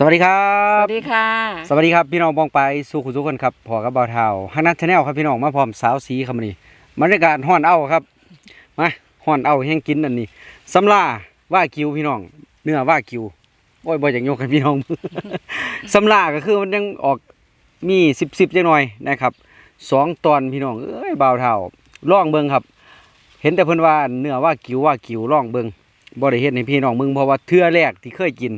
สวัสดีครัสบวัสดีค่ะ สวัสดีครับพี่น้องบองไปสู่คุณทุกคนครับพอกับเบาเทาฮันนัทชาแนลครับพี่น้องมาพร้อมสาวสีครับมื้อนี้บรรยากาศห้อนเอาครับมาห้อนเอาแห้งกินอันนี้สำลาว่ากิวพี่น้อง เนื้อว่ากิวโอ้ยบ่อยากยกให้พี่น้องสำลาก็คือมันยังออกมีสิบสิบจังหน่อยนะครับสองตอนพี่น้องเอ้ยเบาเทาล่องเบิงครับ เห็นแต่เพิ่นว่าเนื้อว่ากิวว่ากิวล่องเบิงบ่ได้เฮ็ดให้พี่น้องมึงเพราะว่าเทื่อแรกที่เคยกิน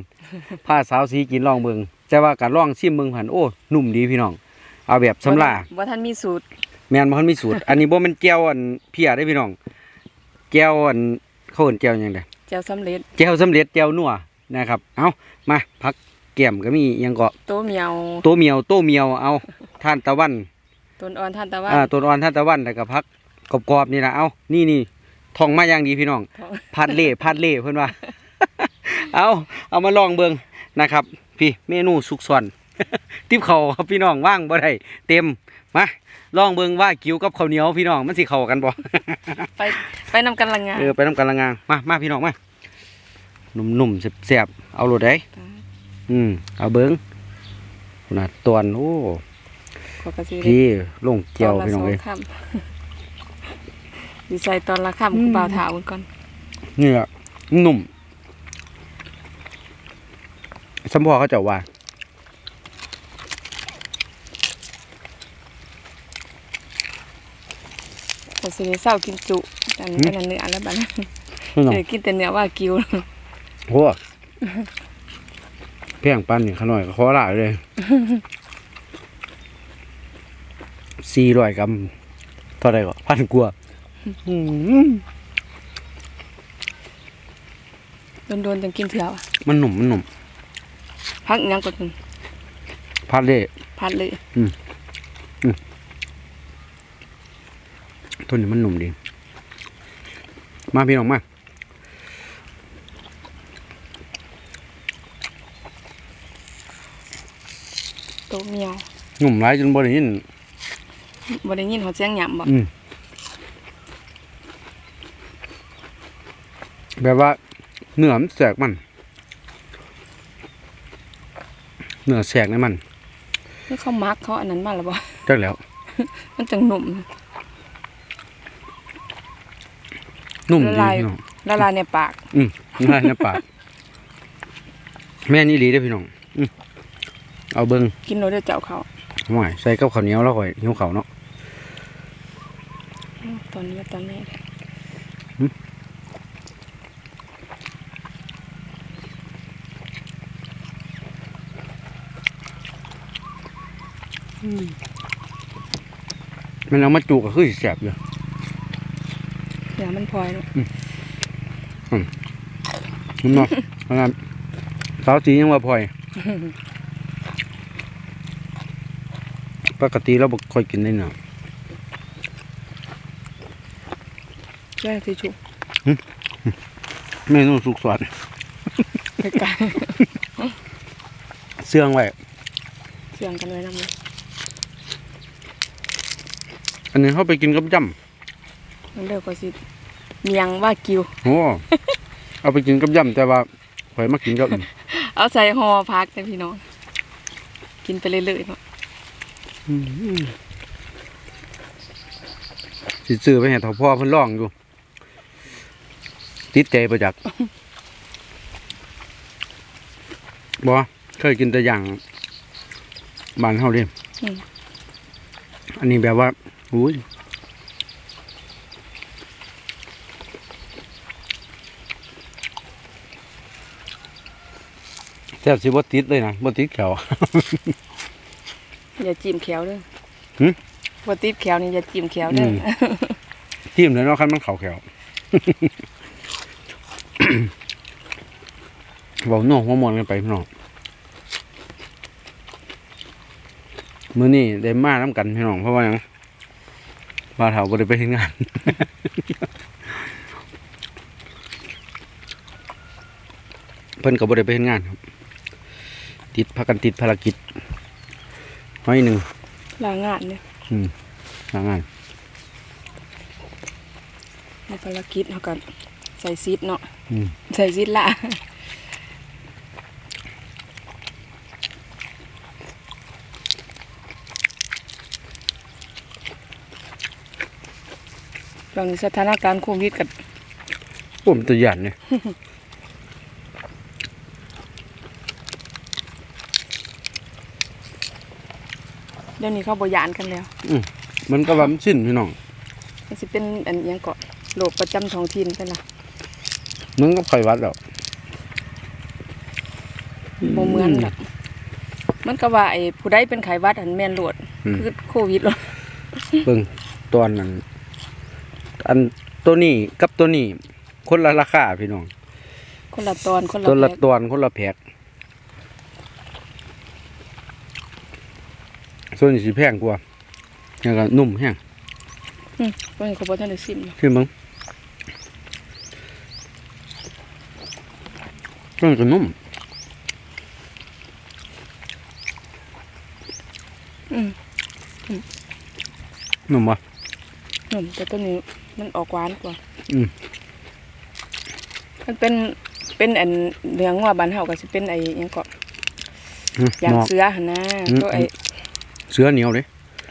พาสาวสีกินลองเบิงแต่ว่าการลองชิมเบิงผันโอ้นุ่มดีพี่น้อง เอาแบบสำลาว่าท่านมีสูตร แม่นบ่ทันมีสูตร อันนี้บ่แม่นแก้วอันเพียได้พี่น้องแก้วอันเขาเอิ้นแก้วหยังไดเจ้าสำเร็จแก้วสำเร็จแก้วนัวนะครับ เอามาพักแก้มก็มีหยังก็โตเมียวโตเมียวโตเมียวเอาทานตะวันต้นอ่อนท่านตะวันอ่าต้นอ่อนทานตะวันแล้วก็พักกรอบๆนี่ล่ะเอานี่นี่ท่องมาอย่างดีพี่น้องท้องพัดเล่พัดเล่เพื่อนว่า เอาเอามาลองเบิงนะครับ พี่เมนูสุกส่วนทิปเขาวครับพี่น้องว่างบ่ได้เต็มมาลองเบิงว่ากิ้วกับข้าวเหนียวพี่น้องมันสิเข้ากันบ่ไปไปนำกันละงานเออไปน้ำกันละงางมามาพี่น้องมานุ่มๆแซ่บๆเอาโลดได้อืมเอาเบิงขนาดตวนโอ้ขอกระซิบพี่ลงเจียวพี่น้องเลยค่ำดีใส่ตอนละค่ำกูเบาถาวมันก่อนเนื้อนุ่ม สมพอเขาเจะว่าแต่สิได้เศร้ากินจุอันนี้เป็นอันเนื้อแล้วบัดนี้พี่น้องเออกินแต่เนื้อว่ากิวโอ้เพียงปันนี่ขน่อยก็ขอหลายเลยสี่ร้อยกรัมเท่าไรก็พันกว่าอืมโดนๆจังกินเถื่อวะมันหนุ่มมันหนุ่ม พักอีกอยังก็ถึงพัดเล่พัดเลยตัวนี้มันหนุ่มดี มาพี่น้องมาโตเมียวหนุ่มหลายจนบ่ได้ยินบ่ได้ยินเขาเสียงหยำบ่อืมแบบว่าเนื้อมันแสกมัน เนื้อแสกในมันนี่เขามักเขาอันนั้นมาแล้วบ่จักแล้ว มันจังหนุ่มนุ่มดีละลายพี่น้องละลายในปาก อืมง่ายในปาก แม่นี่ดีได้อพี่น้องอืมเอาเบิ้งกินโนเด้อเจ้าเขาหน่อยใส่กับข้าวเหนียวแล้วค่อยหิวข้าวเนาะ ตอนนี้ว่าตอนแรกมั นเอามาจูก็คือสิแสบอยู่เดี๋ยวมันพลอยเนาะนุ่มเนาะเพราะงั้นสาวสียังว่าพลอย ปกติเราบ่ค่อยกินได้เนาะแย่ที่ชุบเมนูสุกสวรรค์ไปไกลเสื่องไว้เสียงกันไว้นำเลย อันนี้เขาไปกินกับจ้มันเลิกก็สิเมียงว่ากิวำโอ้เอาไปกินกับจ้ำแต่ว่าข่อยมากินกับอื่นเอาใส่ห่อพักแต่พี่น้องกินไปเรื่อยๆเนาะสิซื้อไปให้เฒ่าพ่อเพิ่นลองอยู่ติดใจประจักษ์บ่เคยกินแต่อย่างบ้านเฮาเด้อืมอันนี้แบบว่า อุ้ยแทบสิบ่ติดเลยนะบ่ติดแขว อย่าจิ้มแขวเด้อหึว่าติดแขวนี่อย่าจิ้มแขวเด้อมทิ่มเลยเนาะคันมันเข้าแขวเว้าโน่หัวมอนกันไปพี่น้องมื้อนี้ได้มานํกันพี่น้องเพราะว่าหยัง ว่าเฒ่าบ่ได้ไปเฮ็ดงานเพิ่นก็บ่ได้ไปเฮ็ดงานครับ ติดพากันติดภารกิจน้อยหนึ่งลางานเนี่ยทางงานในภารกิจเฮากันใส่ซีดเนาะอืมใส่ซีดละ วงนี้สถานการณ์โควิดกับผมตัวหยันเนี่ยเดี๋ยวนี้เขาบ่ยานกันแล้วมันก็ว่ามันสิ้นพี่น้องมันสิเป็นอันอิหยังเกาะโรคประจำท้องถิ่นกันล่ะมันก็ไขหวัดแล้วบ่เหมือนแบบมันก็ว่าไอ้ผู้ใดเป็นไข้หวัดอันแม่นโลดอืม คือโควิดโลดเบิ่งตอนนั้น อันตัวนี้กับตัวนี้ คนละราคาพี่น้อง คนละตอนคนละตัวละแพ็คตอนคนละแพ็กส่วนนี้สิแพงกว่าแล้วก็นุ่มแห้งอืมตัวนี้เขาบ่ทันได้ซิมเลยขึ้นมึงมันก็นุ่ม อืมนุ่มวะหนุ่มแต่ตัวนี้ มันออกหวานกว่า อืม มันเป็นเป็นอันเนื้องัวบ้านเฮาก็สิเป็นไอ้อิหยังเกาะอืมยางนอก เสือหั่นนะอืม ตัวไอ้เสือเหนียวเลย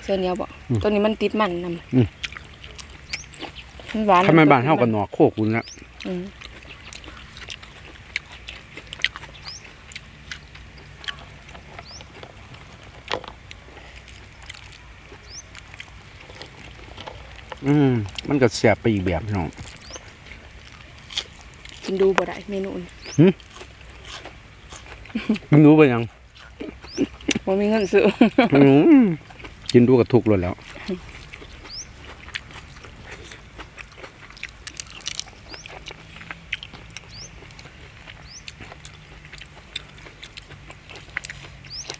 เสือเหนียวบ่อืมตัวนี้มันติดมันนำอืม มันหวานทำไมบ้านเท่ากันนอกโคกคุณละอืมอืม มันก็เสียบไปอีกแบบพี่น้องกินดูบ่ได้เมนูนี้มันรู้ไปยังบ่มีเงินซื้ออืมกินดูกับทุกข์เลยแล้ว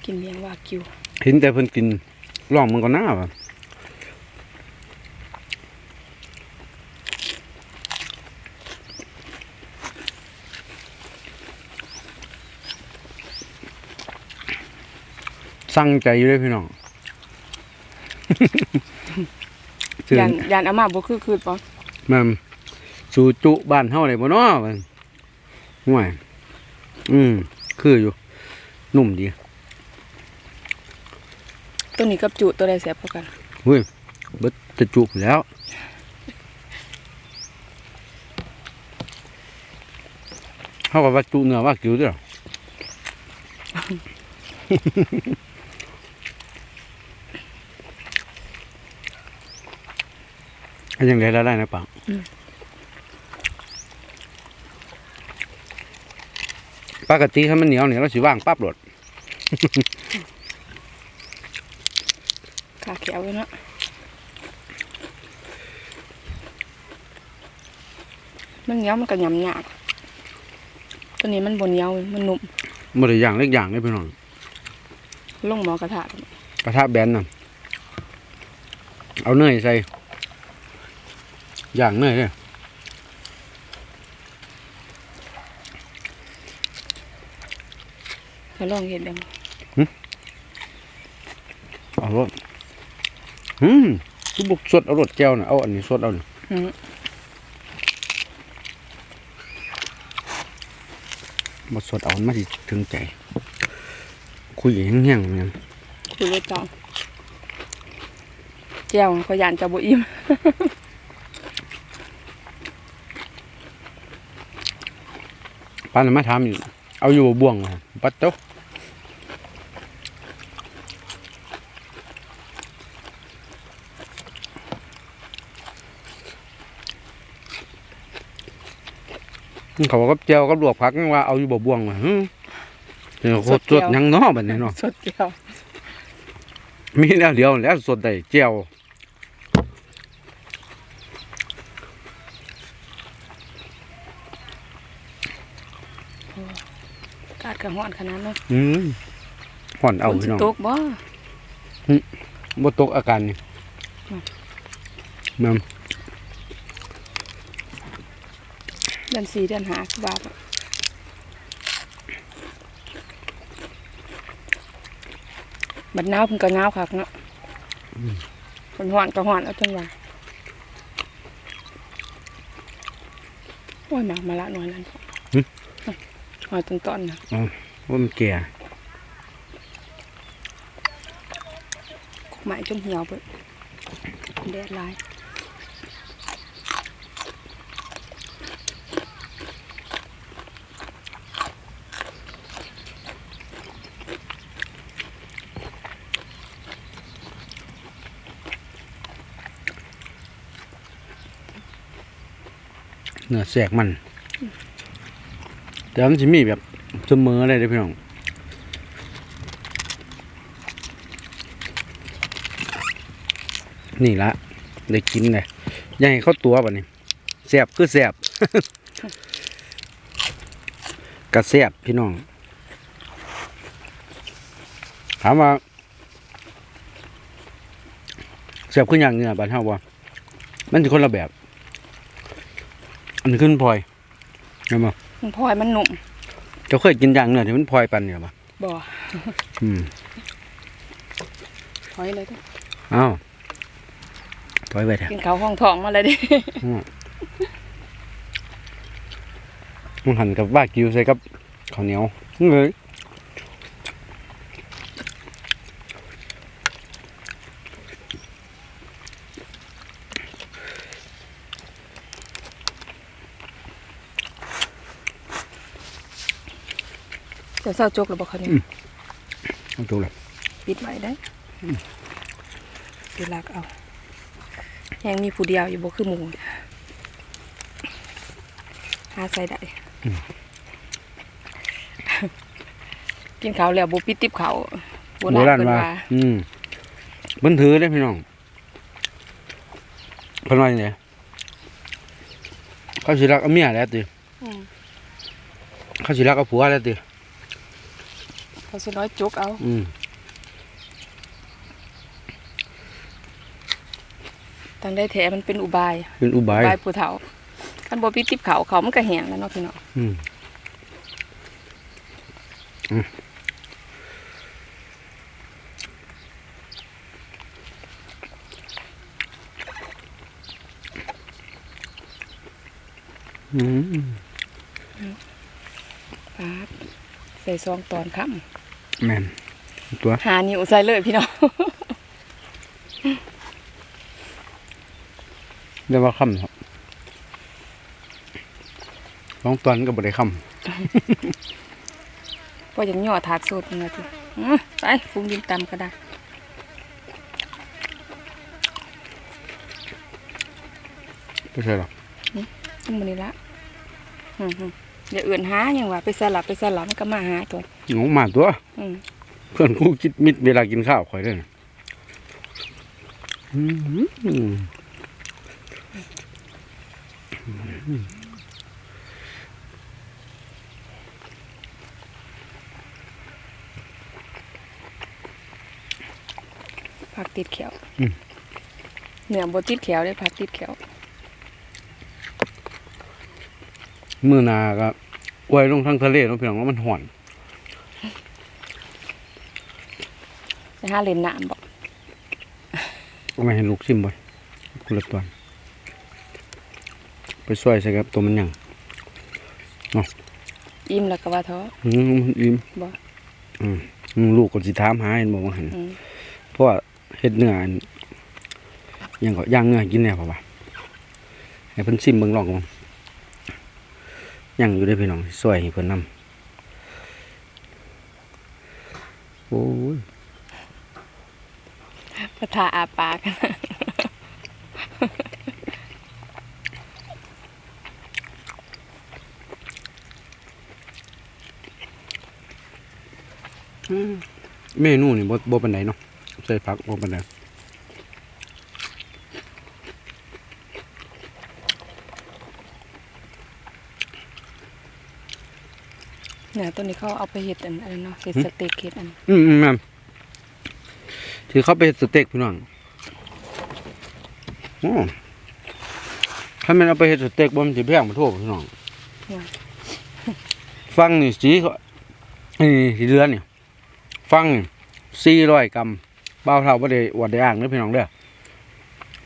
กินเลี้ยงวากิว เห็นแต่เพิ่นกินร่องมันก็น่าว่ะ สั่งใจอยู่เลยพี่น้องถึงยานยานอามาบ่คือคือปะแม่นสู่จุบ้านเฮาได้บ่เนาะมันห่วยอืมคืออยู่ นุ่มดี ตัวนี้กับจุตัวใดแซ่บกว่ากันเฮ้ยเบิดจะจุบแล้ว เขากับว่าจุเนื้อว่ากิวเด้วยอัน ยังไงแล้วได้นะปังปกติถ้ามันเหนียวเนี่ยเราสิว่างปั๊บโหลดขาแขวเลยเนาะมันเหนียวมันก็ยำยากตัวนี้มันบ่เหนียวมันนุ่มบ่ได้อย่างเล็กอย่างเลยพี่น้อง ลงหมอกระทะกระทะแบนน่ะ เอาเนยใส่อย่างเนยเลยแล้วลองเฮ็ดดังเอารสอืมทุบุกสดเอารสแก้วน่ะเอาอันนี้สดเอานี่อืมมาสดเอามันมาสิถึงใจ คุยแห้งๆเหมือนกันคุยเลยจ้าแก้วเขายานจะบ่อิ่มป้านนมาถามอยู่ เอาอยู่บ่บ่วงอะปัดเจ้าเขาบอกกับเจียวกับลวกผักนี่ว่าเอาอยู่บ่บ่วงว่ะฮึ เดี๋ยวโคตรสดหยังเนาะบัดนี้เนาะสดแก้วมีแล้วเดียวแล้วสดได้เจียวกาดกระห้อนขนาดเนาะอืมห่อนเอาฝนพี่สิน้องตกบ่บ่ตกอาการนี่อืมแม่นเดือนสี่เดือนห้าคือบาท บัดหนาวเพิ่นก็หนาวคักเนาะเพิ่นฮ้อนก็ฮ้อนเอาจังว่าโอ้ยหมากมาละหน่อยนั่นหอยต้นต้นๆนะว่ามันแก่ไม้จนเหี่ยวเบิดแดดหลาย เนื้อแสกมัน แต่มันจะมีแบบเสมอเลยเด้พี่น้องนี่ละได้กินเลยยังให้เข้าตัวบัดนี้แสบคือแสบกระแสบพี่น้อง ถามว่าแสบขึ้นอย่างเนื้อบ้านเฮาบ่มันจะคนละแบบ อันนี้ขึ้นพลอยเห็นบ่มันพลอยมันหนุ่มเจ้าเคยกินอย่างเนื้อที่มันพลอยปันเนี่ยบ่บ่อืมพลอยเลยเด้ออ้าวพลอยไปแท้กินข้าวห้องทองมาเลยเดิมันหันกับว่ากิวใส่กับข้าวเหนียวเงย เดี๋ยวเศร้าจกหรือบ่เขาเนี่ยเอาดูเลยปิดไว้ได้ปิดลักเอายังมีผู้เดียวอยู่บ่คือหมูหาใส่ได้กินข้าวแล้วบ่ปิดติบข้าวโบโบราราณณเพิ่นว่าว่าอืมเพิ่นถือได้พี่น้องเพิ่นว่าอย่างไงเขาสิรักเอาเมียแล้วติอืมเขาสิรักเอาผัวแล้วติ เขาสิน้อยจกเอา อืมตั้งได้แท้มันเป็นอุบายเป็นอุบายอุบายผู้เฒ่าคันบ่ปิดติบข้าวเขามันก็แห้งแล้วเนาะพี่น้องอืมอืมอืม ปาดใส่ซองตอนค่ำแม่นตัวหานิ้วใส่เลยพี่น้องเรียกว่าค่ำครับลองตอนก็บ่ได้ค่พออย่างย่อถาดสดนี่ทีอื้อไปฟุ้งดินตำก็ได้ำไม่ใช่หรอกจังมื้อนี้ละอือ ๆอย่าเอื่นหาหยังว่าไปสลับไปสลับมันก็มาหาตัวงงมาตัวอืมเพื่อนกูคิดมิดเวลากินข้าวข่อยเด้อนะอืมผักติดเขียวเนื้อบ่ติดเขียวเลยผักติดเขียว มือหนาก็ไว้ลงทางทะเลเนาะพี่น้องว่ามันห่อนไปหาเล่นน้ำบ่ก็ไม่เห็นลูกซิมบ่อยคุณละตอนไปช่วยใส่กับตัวมันหยังอิ่มแล้วก็ว่าท้ออืมมันอิ่มบ่อืมอืมลูกก็สิถามหาเห็นบอกว่าหันอืมเพราะว่าเฮ็ดเนื้ออันหยังก็ย่างเนื้อกินแน่ป่าวะให้เพิ่นซิมเบิ่งลองกัน ยังอยู่ได้อพี่น้องสวยให้เพิ่นนำโอ้ยกระทาอาปากเมนูนี่บ่บ่ปานใดเนาะใส่ผักบ่ปานใด เนี่ยตัวนี้เขาเอาไปเฮ็ดอันอะไรเนาะเฮ็ดสเต็กเฮ็ดอัน อืมอืมแม่นที่เขาไปเฮ็ดสเต็กพี่น้องโอ้ถ้าแม่นเอาไปเฮ็ดสเต็กบ่มันสิแพงบ่โทษพี่น้องฟังนี่สีเขานี่สีเดือนนี่ฟังนี่สี่ร้อยกรัมเบ้าเท่าบ่ได้อวดได้อ่างเด้อพี่น้องเด้อ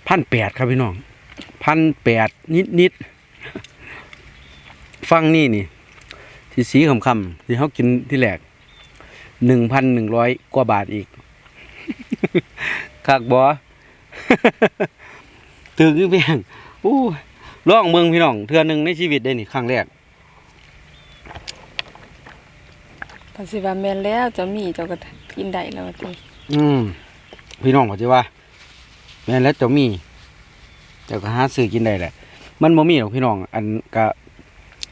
พันแปดครับพี่น้องพันแปดนิดนิดๆฟังนี่นี่ ที่สีคำคำๆที่เขากินที่แรกหนึ่งพันหนึ่งร้อยกว่าบาทอีกคักบอตึกเพียงอู้ล่องเมืองพี่น้องเทือหนึ่งในชีวิตได้นี่ครั้งแรกภาษีว่าแม่นแล้วเจะมีเจ้าก็กินได้แล้วติอืมพี่น้องเขาจะว่า แม่นแล้วเจะมีเจ้าก็หาซื้อกินได้แหละ มันบ่มีหรอกพี่น้อง อันก็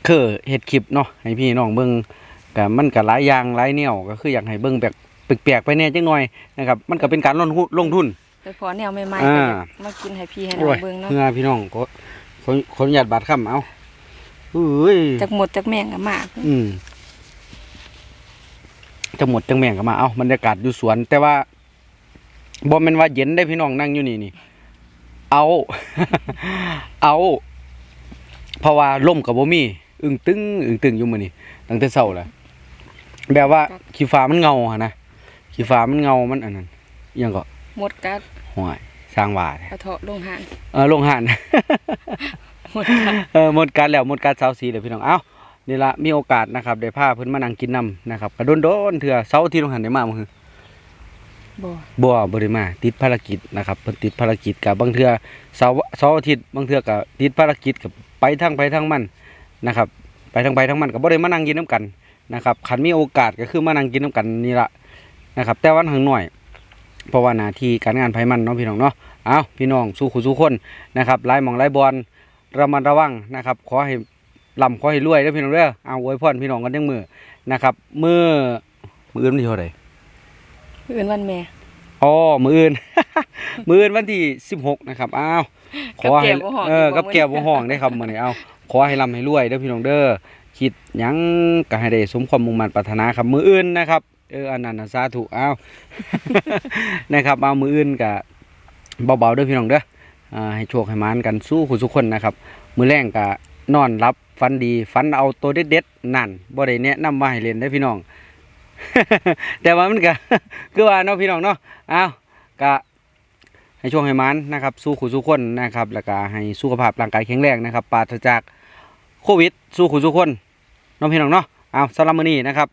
คือเฮ็ดคลิปเนาะให้พี่น้องเบิ่งก็มันก็หลายอย่างหลายแนวก็คืออยากให้เบิ่งแบบแปลกๆไปแหน่จังหน่อยนะครับมันก็เป็นการลงทุนลงทุนไปพอแนวใหม่ๆอ่าก็อยากมากินให้พี่ให้น้โอ้อยงเบิ่งเนาะเพื่อพี่น้องขอขอขออนุญาตบาดค่ำเอาเอ้ยจักหมดจักแม่งก็มากอืมจะหมดจังแม่งก็มาเอาบรรยากาศอยู่สวน แต่ว่าบ่แม่นว่าเย็นได้พี่น้องนั่งอยู่นี่นี่เอา เอาเพราะว่าลมกับบ่มี อึ้งตึงอึ้งตึงอยู่มื้อนี้ตั้งแต่เช้าแล้วแบบว่าขี้ฟ้ามันเงาหั่นนะขี้ฟ้ามันเงามันอันนั้นอิหยังก็หมดกัดห่วยสร้างว่าแท้กระเทาะลงหานเออลงหันหมดกัดเออหมดการแล้วหมดการเสาร์สีเดี๋ยวพี่น้องเอ้านี่ละมีโอกาสนะครับได้พาเพิ่นมานั่งกินน้ำนะครับกระโดนโดนๆเถื่อเสาร์อาที่ลงหันได้มาบ่คือบ่บ่บ่ได้มาติดภารกิจนะครับเพิ่นติดภารกิจกับบางเทื่อเสาร์เสาร์อาทิตย์บางเทื่อก็ติดภารกิจกับไปทางไปทางมัน นะครับ ไปทางไปทางมันก็บ่ได้มานั่งกินน้ำกันนะครับคันมีโอกาสก็คือมานั่งกินน้ำกันนี่ละนะครับ แต่วันหางหน่อยเพราะว่าหน้าที่การงานไผมันเนาะพี่น้องเนาะเอ้าพี่น้องสู้ขู่สู้คนนะครับหลายหมองหลายบอลระมัดระวังนะครับ ขอให้ลำขอให้รวยเด้อพี่น้องเด้อเอาอวยพรพี่น้องกันจังมือนะครับมือมืออื่นวันที่เท่าไหร่อื่นวันแม่อ๋อมืออื่นมืออื่นวันที่สิบหกนะครับอ้าวขอให้กับแก้วบ่ฮ้องเอออยู่บ่กับแก้วบ่ห้องได้ครับมื้อนี้เอา ขอให้ร่ำให้รวยเด้อพี่น้องเด้อคิดยังก็ให้ได้สมความมุ่งมั่นปรารถนาครับมืออื่นนะครับเอออันนั้นสาธุอ้าวนะครับเอามืออื่นก็เบาๆเด้อพี่น้องเด้ออ่าให้โชคให้มานกันสู้ผู้ทุกคนนะครับ มือแรงก็นอนรับฝันดีฝันเอาตัวเด็ดๆนั่นบ่ได้แนะนำว่าให้เล่นได้พี่น้อง แต่ว่ามันก็คือว่าเนาะพี่น้องเนาะอ้าวก็ให้ช่วงให้มันนะครับ สู้ขู่สู้คนนะครับ แล้วก็ให้สุขภาพร่างกายแข็งแรงนะครับปราศจาก โควิด สู้ขู่สู้คนน้องพี่น้องเนาะเอาสำหรับมื้อนี้นะครับ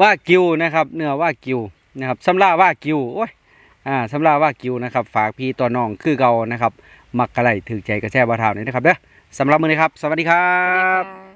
ว่ากิวนะครับ เนื้อว่ากิวนะครับสำลาว่ากิวโอ้ยอ่าสำลาว่ากิวนะครับ ฝากพี่ต่อน้องคือเก่านะครับ มักกะไหลถือใจกระแช่บาวเท่านี่นะครับเด้อสำหรับมื้อนี้ครับ สวัสดีครับ